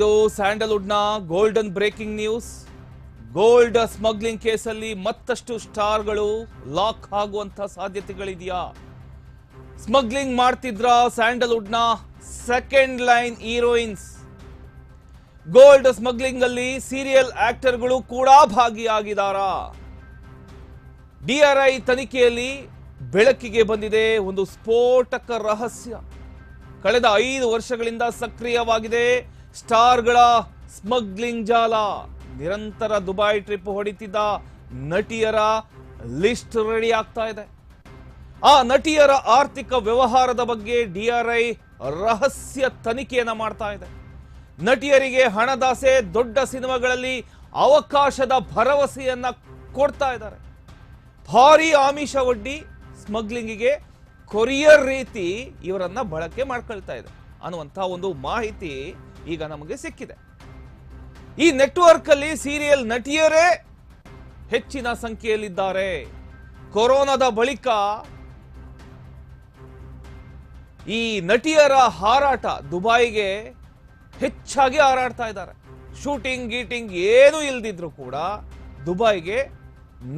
ಇದು ನ golden breaking news. Gold smuggling ಕೇಸಲ್ಲಿ ಮತ್ತಷ್ಟು ಸ್ಟಾರ್ಗಳು ಲಾಕ್ ಆಗುವಂತ ಸಾಧ್ಯತೆಗಳಿದೆಯಾ? ಸ್ಮಗ್ಲಿಂಗ್ ಮಾಡ್ತಿದ್ರ ನ second line heroines. Gold smuggling ಅಲ್ಲಿ ಸೀರಿಯಲ್ ಆಕ್ಟರ್ಗಳು ಕೂಡ ಭಾಗಿಯಾಗಿದ್ದಾರಾ ಡಿಆರ್ಐ ತನಿಖೆಯಲ್ಲಿ ಬೆಳಕಿಗೆ ಬಂದಿದೆ ಒಂದು ಸ್ಫೋಟಕ ರಹಸ್ಯ. ಕಳೆದ ಐದು ವರ್ಷಗಳಿಂದ ಸಕ್ರಿಯವಾಗಿದೆ ಸ್ಟಾರ್ಗಳ ಸ್ಮಗ್ಲಿಂಗ್ ಜಾಲ. ನಿರಂತರ ದುಬೈ ಟ್ರಿಪ್ ಹೊಡಿತಿದ್ದ ನಟಿಯರ ಲಿಸ್ಟ್ ರೆಡಿ ಆಗ್ತಾ ಇದೆ. ಆ ನಟಿಯರ ಆರ್ಥಿಕ ವ್ಯವಹಾರದ ಬಗ್ಗೆ ಡಿಆರ್ಐ ರಹಸ್ಯ ತನಿಖೆಯನ್ನು ಮಾಡ್ತಾ ಇದೆ. ನಟಿಯರಿಗೆ ಹಣದಾಸೆ, ದೊಡ್ಡ ಸಿನಿಮಾಗಳಲ್ಲಿ ಅವಕಾಶದ ಭರವಸೆಯನ್ನ ಕೊಡ್ತಾ ಇದ್ದಾರೆ. ಭಾರಿ ಆಮಿಷ ಒಡ್ಡಿ ಸ್ಮಗ್ಲಿಂಗಿಗೆ ಕೊರಿಯರ್ ರೀತಿ ಇವರನ್ನ ಬಳಕೆ ಮಾಡ್ಕೊಳ್ತಾ ಇದೆ ಅನ್ನುವಂಥ ಒಂದು ಮಾಹಿತಿ ಈಗ ನಮಗೆ ಸಿಕ್ಕಿದೆ. ಈ ನೆಟ್ವರ್ಕ್ ಅಲ್ಲಿ ಸೀರಿಯಲ್ ನಟಿಯರೇ ಹೆಚ್ಚಿನ ಸಂಖ್ಯೆಯಲ್ಲಿದ್ದಾರೆ. ಕೊರೋನಾದ ಬಳಿಕ ಈ ನಟಿಯರ ಹಾರಾಟ ದುಬೈಗೆ ಹೆಚ್ಚಾಗಿ ಹಾರಾಡ್ತಾ ಇದ್ದಾರೆ. ಶೂಟಿಂಗ್, ಗೀಟಿಂಗ್ ಏನೂ ಇಲ್ದಿದ್ರು ಕೂಡ ದುಬೈಗೆ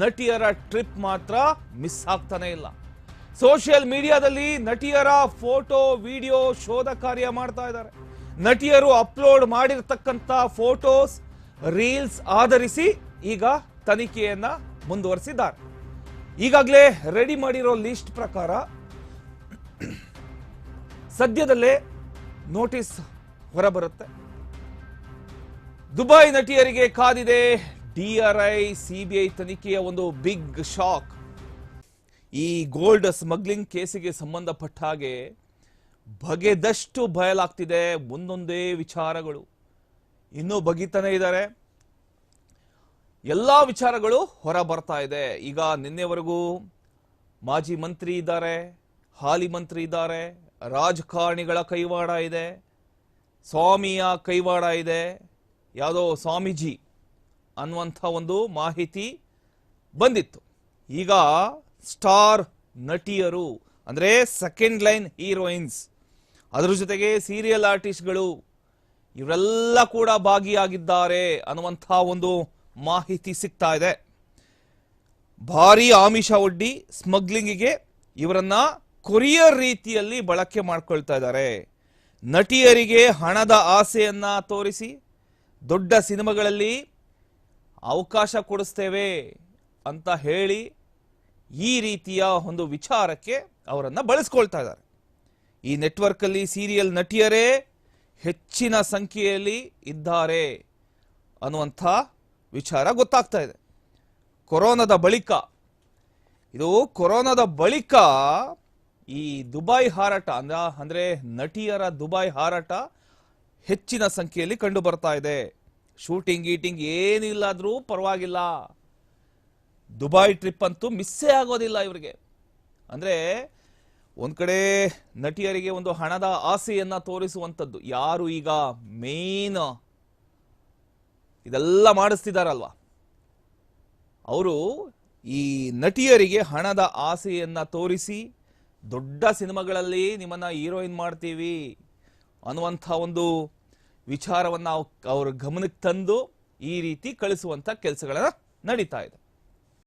ನಟಿಯರ ಟ್ರಿಪ್ ಮಾತ್ರ ಮಿಸ್ ಆಗ್ತಾನೆ ಇಲ್ಲ. ಸೋಷಿಯಲ್ ಮೀಡಿಯಾದಲ್ಲಿ ನಟಿಯರ ಫೋಟೋ, ವಿಡಿಯೋ ಶೋಧ ಕಾರ್ಯ ಮಾಡ್ತಾ ಇದ್ದಾರೆ. ನಟಿಯರು ಅಪ್ಲೋಡ್ ಮಾಡಿರತಕ್ಕಂಥ ಫೋಟೋಸ್, ರೀಲ್ಸ್ ಆಧರಿಸಿ ಈಗ ತನಿಖೆಯನ್ನ ಮುಂದುವರಿಸಿದ್ದಾರೆ. ಈಗಾಗಲೇ ರೆಡಿ ಮಾಡಿರೋ ಲಿಸ್ಟ್ ಪ್ರಕಾರ ಸದ್ಯದಲ್ಲೇ ನೋಟಿಸ್ ಹೊರಬರುತ್ತೆ. ದುಬೈ ನಟಿಯರಿಗೆ ಕಾದಿದೆ ಡಿಆರ್ಐ ಸಿಬಿಐ ತನಿಖೆಯ ಒಂದು ಬಿಗ್ ಶಾಕ್. ಈ ಗೋಲ್ಡ್ ಸ್ಮಗ್ಲಿಂಗ್ ಕೇಸಿಗೆ ಸಂಬಂಧಪಟ್ಟ ಹಾಗೆ ಬಗೆದಷ್ಟು ಬಯಲಾಗ್ತಿದೆ ಒಂದೊಂದೇ ವಿಚಾರಗಳು. ಇನ್ನೂ ಬಗಿತಾನೆ ಇದ್ದಾರೆ ಎಲ್ಲ ವಿಚಾರಗಳು ಹೊರ ಬರ್ತಾ ಇದೆ. ಈಗ ನಿನ್ನೆವರೆಗೂ ಮಾಜಿ ಮಂತ್ರಿ ಇದ್ದಾರೆ, ಹಾಲಿ ಮಂತ್ರಿ ಇದ್ದಾರೆ, ರಾಜಕಾರಣಿಗಳ ಕೈವಾಡ ಇದೆ, ಸ್ವಾಮಿಯ ಕೈವಾಡ ಇದೆ, ಯಾವುದೋ ಸ್ವಾಮೀಜಿ ಅನ್ನುವಂಥ ಒಂದು ಮಾಹಿತಿ ಬಂದಿತ್ತು. ಈಗ ಸ್ಟಾರ್ ನಟಿಯರು, ಅಂದರೆ ಸೆಕೆಂಡ್ ಲೈನ್ ಹೀರೋಯಿನ್ಸ್ ಅದ್ರ ಜೊತೆಗೆ ಸೀರಿಯಲ್ ಆರ್ಟಿಸ್ಟ್ಗಳು ಇವರೆಲ್ಲ ಕೂಡ ಭಾಗಿಯಾಗಿದ್ದಾರೆ ಅನ್ನುವಂಥ ಒಂದು ಮಾಹಿತಿ ಸಿಗ್ತಾ ಇದೆ. ಭಾರಿ ಆಮಿಷ ಒಡ್ಡಿ ಸ್ಮಗ್ಲಿಂಗಿಗೆ ಇವರನ್ನ ಕೊರಿಯರ್ ರೀತಿಯಲ್ಲಿ ಬಳಕೆ ಮಾಡ್ಕೊಳ್ತಾ ಇದ್ದಾರೆ. ನಟಿಯರಿಗೆ ಹಣದ ಆಸೆಯನ್ನ ತೋರಿಸಿ ದೊಡ್ಡ ಸಿನಿಮಾಗಳಲ್ಲಿ ಅವಕಾಶ ಕೊಡಿಸ್ತೇವೆ ಅಂತ ಹೇಳಿ ಈ ರೀತಿಯ ಒಂದು ವಿಚಾರಕ್ಕೆ ಅವರನ್ನು ಬಳಸ್ಕೊಳ್ತಾ ಇದ್ದಾರೆ. ಈ ನೆಟ್ವರ್ಕ್ ಅಲ್ಲಿ ಸೀರಿಯಲ್ ನಟಿಯರೇ ಹೆಚ್ಚಿನ ಸಂಖ್ಯೆಯಲ್ಲಿ ಇದ್ದಾರೆ ಅನ್ನುವಂಥ ವಿಚಾರ ಗೊತ್ತಾಗ್ತಾ ಇದೆ. ಕೊರೋನಾದ ಬಳಿಕ, ಇದು ಕೊರೋನಾದ ಬಳಿಕ ಈ ದುಬೈ ಹಾರಾಟ, ಅಂದ್ರ, ಅಂದ್ರೆ ನಟಿಯರ ದುಬೈ ಹಾರಾಟ ಹೆಚ್ಚಿನ ಸಂಖ್ಯೆಯಲ್ಲಿ ಕಂಡು ಬರ್ತಾ ಇದೆ. ಶೂಟಿಂಗ್, ಗೀಟಿಂಗ್ ಏನಿಲ್ಲಾದ್ರೂ ಪರವಾಗಿಲ್ಲ. ದುಬೈ ಟ್ರಿಪ್ ಅಂತೂ ಮಿಸ್ಸೇ ಆಗೋದಿಲ್ಲ ಇವರಿಗೆ. ಅಂದ್ರೆ ಒಂದ್ ಕಡೆ ನಟಿಯರಿಗೆ ಒಂದು ಹಣದ ಆಸೆಯನ್ನ ತೋರಿಸುವಂಥದ್ದು. ಯಾರು ಈಗ ಮೇನ್ ಇದೆಲ್ಲ ಮಾಡಿಸ್ತಿದಾರಲ್ವಾ? ಅವರು ಈ ನಟಿಯರಿಗೆ ಹಣದ ಆಸೆಯನ್ನ ತೋರಿಸಿ ದೊಡ್ಡ ಸಿನಿಮಾಗಳಲ್ಲಿ ನಿಮ್ಮನ್ನ ಹೀರೋಯಿನ್ ಮಾಡ್ತೀವಿ ಅನ್ನುವಂಥ ಒಂದು ವಿಚಾರವನ್ನು ಅವ್- ಅವ್ರ ಗಮನಕ್ಕೆ ತಂದು ಈ ರೀತಿ ಕಳಿಸುವಂಥ ಕೆಲಸಗಳನ್ನು ನಡೀತಾ ಇದೆ.